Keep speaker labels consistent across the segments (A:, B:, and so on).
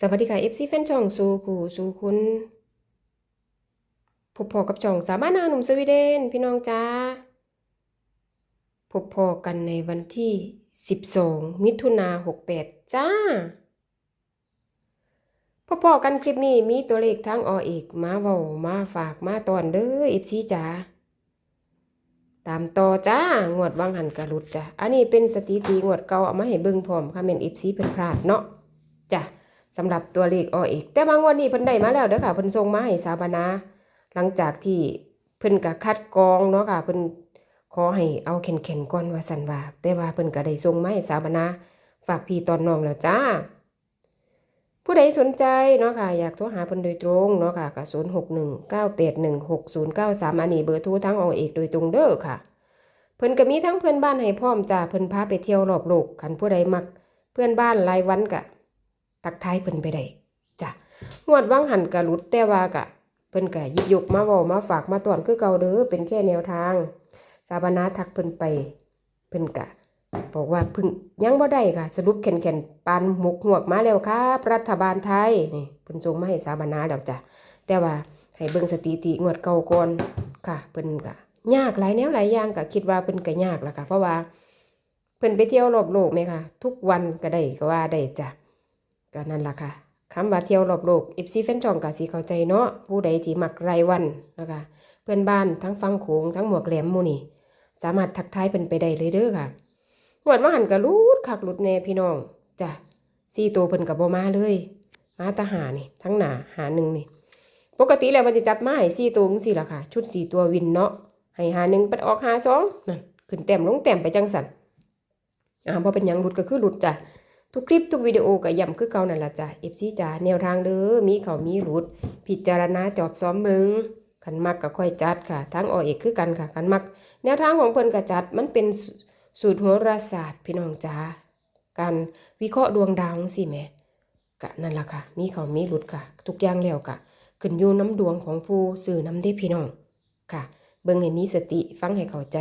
A: สวัสดีค่ะ FC แฟนช่องสู่คู่สู่คุณพบพอกับช่องสาบ้านนาหนุ่มสวีเดนพี่น้องจ้าพบพอกันในวันที่ 12 มิถุนา68 จ้าพบพอกันคลิปนี้มีตัวเลขทั้งอเอกมาเว้ามาฝากมาตอนเด้อ FC จ้าตามต่อจ้างวดว่างหันกระลุดจ้ะอันนี้เป็นสถิติงวดเก่าเอามาให้เบิ่งพร้อมค่ะแม่น FC เพิ่นพลาดเนาะ สำหรับตัวเลขอเอกแต่บางวันนี้เพิ่นได้มาแล้วเด้อค่ะเพิ่นส่งมาให้สาบานา หลังจากที่เพิ่นก็คัดกรองเนาะค่ะเพิ่นขอให้เอาแข็งๆก่อนว่าซั่นว่าแต่ว่าเพิ่นก็ได้ส่งมาให้สาบานา ฝากพี่ตอนน้องแล้วจ้า ผู้ใดสนใจเนาะค่ะ อยากโทรหาเพิ่นโดยตรงเนาะค่ะก็0619816093อันนี้เบอร์โทรทางอเอกโดยตรงเด้อค่ะ เพิ่นก็มีทั้งเพื่อนบ้านให้พร้อมจ้าเพิ่นพาไปเที่ยวรอบโลกคันผู้ใดมัก เพื่อนบ้านรายวันก็ ตักทายเพิ่นไปได้จ้ะงวดวังหันกะหลุดแต่ว่ากะเพิ่นกะยิบยกมาเว้ามาฝากมาตอนคือเก่าเด้อเป็นแค่แนวทาง สาบานาทักเพิ่นไปเพิ่นกะบอกว่าเพิ่งยังบ่ได้ค่ะ สรุปแข็นๆปานหมกหวกมาแล้วครับรัฐบาลไทยนี่เพิ่นส่งมาให้สาบานาแล้วจ้ะแต่ว่าให้เบิ่งสถิติงวดเก่าก่อนค่ะเพิ่นกะยากหลายแนวหลายอย่างก็คิดว่าเพิ่นก็ยากละค่ะ เพราะว่าเพิ่นไปเที่ยวรอบโลกไหมคะทุกวันก็ได้ก็ว่าได้จ้ะ ก็นั่นล่ะค่ะคำว่าเที่ยวรอบโลก FC แฟนจองก็สิเข้าใจเนาะผู้ใดที่มักรายวันนะคะเพื่อนบ้านทั้งฟังโขงทั้งหมวกแหลมมูนี่ สามารถทักทายเพิ่นไปได้เลยเด้อค่ะงวดว่าหันก็รูดคักรุดแน่พี่น้องจ้ะสี่ตัวเพิ่นก็บ่มาเลย มาตาหานี่ ทั้งหนาหาหนึ่งนี่ปกติแล้วมันจะจับมาให้สี่ตัวจังซี่ล่ะค่ะ ชุดสี่ตัววินเนาะให้หาหนึ่งปัดออกหาสองนั่นขึ้นแต้มลงแต้มไปจังสันอ่าบ่เป็นยังหลุดก็คือหลุดจ้ะ ทุกคลิปทุกวิดีโอก็ย้ำคือเก่านั่นละจ้ะ FC จ๋าแนวทางเด้อมีเขามีรุด พิจารณาจอบซ้อมเบิงคันมักก็ค่อยจัดค่ะทั้งออเอกคือกันค่ะคันมัก แนวทางของเพิ่นก็จัดมันเป็นสูตรโหราศาสตร์พี่น้องจ๋าการวิเคราะห์ดวงดาวจังซี่แหมก็นั่นละค่ะ มีเขามีรุดค่ะ ทุกอย่างแล้วก็ขึ้นอยู่น้ำดวงของผู้สื่อน้ำได้พี่น้องค่ะ เบิ่งให้มีสติฟังให้เข้าใจ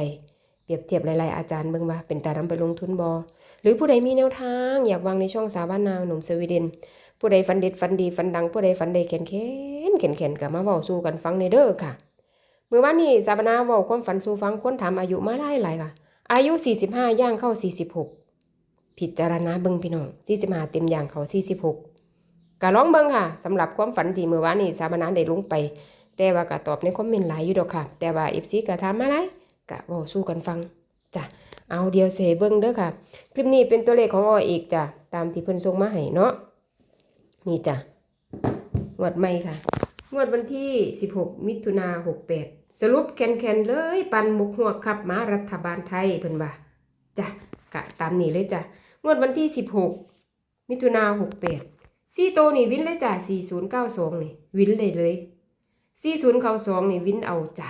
A: เปรียบเทียบหลายๆอาจารย์เบิ่งว่าเป็นตานำไปลงทุนบ่ หรือผู้ใดมีแนวทาง อยากวางในช่องสาบ้านนาวหนุ่มสวีเดน ผู้ใดฟันเด็ดฟันดีฟันดัง ผู้ใดฟันใดแขนแขนแขนแขนกับมาเว้าสู่กันฟังในเด้อค่ะเมื่อวานนี้สาบ้านาเว้าความฝันสู่ฟังคนถามอายุมาหลายหลายค่ะ อายุ 45 ย่างเข้า 46พิจารณาเบิ่งพี่น้อง45เต็มอย่างเขา 46ก็ลองเบิ่งค่ะสำหรับความฝันที่เมื่อวานนี้สาบ้านาได้ลงไป แต่ว่าก็ตอบในคอมเมนต์หลายอยู่ดอกค่ะ แต่ว่า FC ก็ถามมาหลายก็เว้าสู่กันฟังจ้ะ เอาเดียวเสเบิ่งเด้อค่ะ คลิปนี้เป็นตัวเลขของอเอกจ้ะ ตามที่เพิ่นส่งมาให้เนาะ นี่จ้ะงวดใหม่ค่ะงวดวันที่ 16 มิถุนา68 สรุปแคนๆ เลย ปันมุกหัวขับมารัฐบาลไทยเพิ่นว่าจ้ะกะตามนี้เลยจ้ะงวดวันที่ 16 มิถุนา68สี่โตนี่วินเลยจ้ะ4092นี่วินเลยเลย4092นี่วินเอาจ้ะ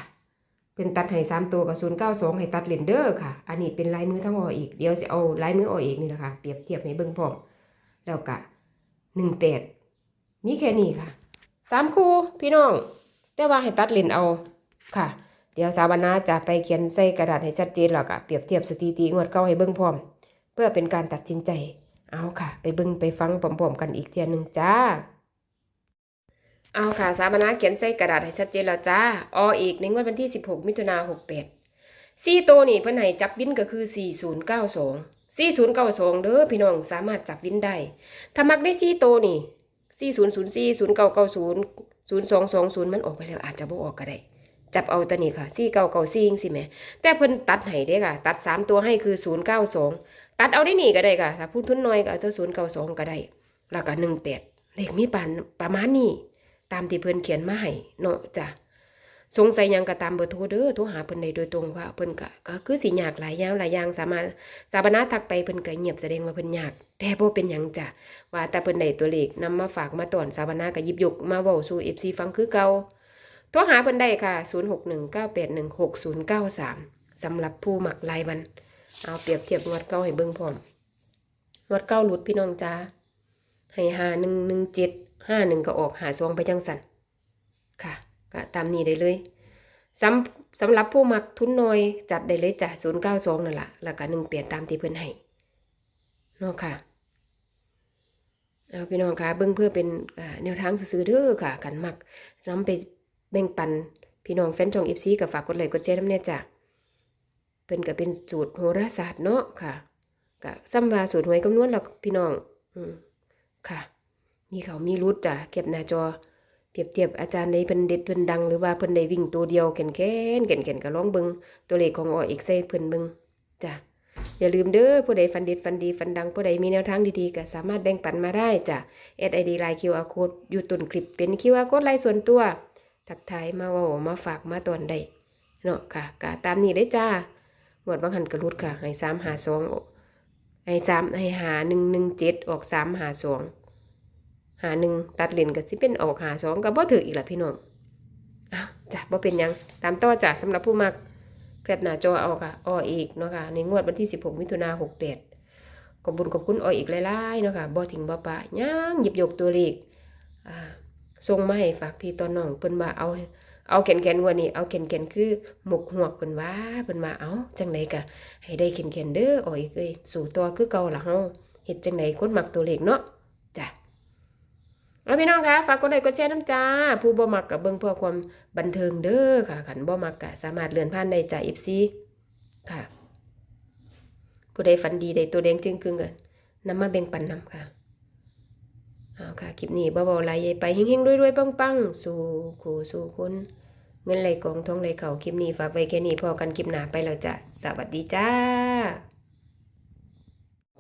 A: เป็นตัดให้สามตัวกับศูนย์เก้าสองให้ตัดเลนเดอร์ค่ะ อันนี้เป็นลายมือทั้งอออีก เดี๋ยวจะเอาลายมืออออีกนี่แหละค่ะ เปรียบเทียบให้เบิ่งพร้อมแล้วกะหนึ่งแปดมีแค่นี้ค่ะสามคู่พี่น้อง แต่ว่าให้ตัดเลนเอาค่ะ เดี๋ยวสาวนาจะไปเขียนใส่กระดาษให้ชัดเจนแล้วก็เปรียบเทียบสถิติงวดเก่าให้เบิ่งพร้อม เพื่อเป็นการตัดสินใจ เอาค่ะ ไปเบิ่งไปฟังพร้อมๆกันอีกเทียหนึ่งจ้า เอาค่ะ สามนาเขียนใส่กระดาษให้ชัดเจนแล้วจ้า ออีกในงวดวันที่ 16 มิถุนา68สี่ตัวนี่เพิ่อนให้จับวินก็คือ 4092 4092 เด้อพี่น้องสามารถจับวินได้ ถ้ามักได้สี่ตัวนี่ 4004 0990 0220 มันออกไปแล้วอาจจะบ่ออกก็ได้ จับเอาตัวนี้ค่ะ 4994จังซี่แหมแต่เพิ่นตัดให้เด้ค่ะ ตัด 3 ตัวให้คือ 092 ตัดเอาได้นี่ก็ได้ค่ะ ถ้าพูดทุนน้อยก็เอาตัว092 ก็ได้ แล้วก็18เลขมีปานประมาณนี้ ตามที่เพิ่นเขียนมาให้เนาะจ้ะสงสัยยังก็ตามเบอร์โทรเด้อโทรหาเพิ่นได้โดยตรงว่าเพิ่นก็ก็คือสิยากหลายอย่างหลายอย่างสามารถสามาถทักไปเพิ่นก็เงียบแสดงว่าเพิ่นยากแต่บ่เป็นหยังจ้ะว่าแต่เพิ่นได้ตัวเลขนำมาฝากมาตอนสาวนาก็หยิบยกมาเว้าสู่ FC ฟังคือเก่าโทรหาเพิ่นได้ค่ะ 0619816093สำหรับผู้หมักรายวัน เอาเปรียบเทียบงวดเก่าให้เบิ่งพร้อมงวดเก่าหลุดพี่น้องจ้าให้5117 ห้าหนึ่งก็ออกหาซองไปจังสันค่ะก็ตามนี้ได้เลยสำสำหรับผู้มักทุนน้อยจัดได้เลยจ้ะศูนย์เก้าสองนั่นแหละแล้วก็หนึ่งเปลี่ยนตามที่เพื่อนให้เนาะค่ะเอาพี่น้องค่ะเบิ่งเพื่อเป็นแนวทางซื่อเด้อค่ะกันมักนำไปแบ่งปันพี่น้องแฟนช่อง FC ก็ฝากกดไลค์กดแชร์นำแน่จ้ะเพิ่นก็เป็นสูตรโหราศาสตร์เนาะค่ะก็ซ้ำว่าสูตรหวยคำนวณแล้วพี่น้อง อืมค่ะ มีเขามีรุดจ้ะเก็บหน้าจอ เปรียบเทียบอาจารย์ใดเพิ่นเด็ดเพิ่นดังหรือว่าเพิ่นได้วิ่งตัวเดียวแก่นแก่นแก่นแก่นก็ลองเบิงตัวเลขของออีกใส่เพิ่นเบิงจ้ะอย่าลืมเด้อผู้ใดฟันเด็ดฟันดีฟันดังผู้ใดมีแนวทางดีๆก็สามารถแบ่งปันมาได้จ้ะ SID ไลน์ QR code อยู่ต้นคลิปเป็น QR code ไลน์ส่วนตัว ทักทายมาว่ามาฝากมาตอนใดเนาะค่ะกะตามนี้ได้จ้างวดบางหันกระลุดค่ะให้สามหาสองให้สามให้หาหนึ่งหนึ่งเจ็ดออกสามหาสอง หาหนึ่งตัดเลนก็สิเป็นออกหาสองก็บ่ถืออีกละพี่น้องอ้าวจ้ะบ่เป็นยังตามต่อจ้ะสำหรับผู้มักแคปหน้าจอเอาค่ะอออีกเนาะค่ะในงวดวันที่ 16 มิถุนาหกเดขอบุญขอบคุณอออีกหลายๆเนาะค่ะบ่ทิ้งบ่ปะย่างหยิบยกตัวเลขอ่าส่งมาให้ฝากพี่ตอนน้องเพิ่นว่าเอาเอาแขนแขนๆวันนี้เอาแขนแขนๆคือหมกหวกเพิ่นว่าเพิ่นว่าเอาจังไดกะให้ได้แขนแขนๆเด้ออออีกเอ้ยสู่ตัวคือเก่าละเฮาเฮ็ดจังไดคนมักตัวเลขเนาะจ้ะ เอาพี่น้องคะฝากกดไลค์กดแชร์น้ำจ้า ผู้บ่มักกับเบิ่งเพื่อความบันเทิงเด้อค่ะขันบ่มักกะสามารถเลื่อนผ่านได้จาก FC ค่ะ ผู้ใดฝันดีได้ตัวแดงจึงครึ่งกันนำมาแบ่งปันนำค่ะเอาค่ะ คลิปนี้บ่บาๆหลายใหญ่ไปเฮงๆรวยๆปังๆ สู่คู่สู่คนเงินไหลกองทองไหลเข่าคลิปนี้ฝากไว้แค่นี้พอกันคลิปหน้าไปแล้วจ้ะสวัสดีจ้า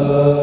B: love.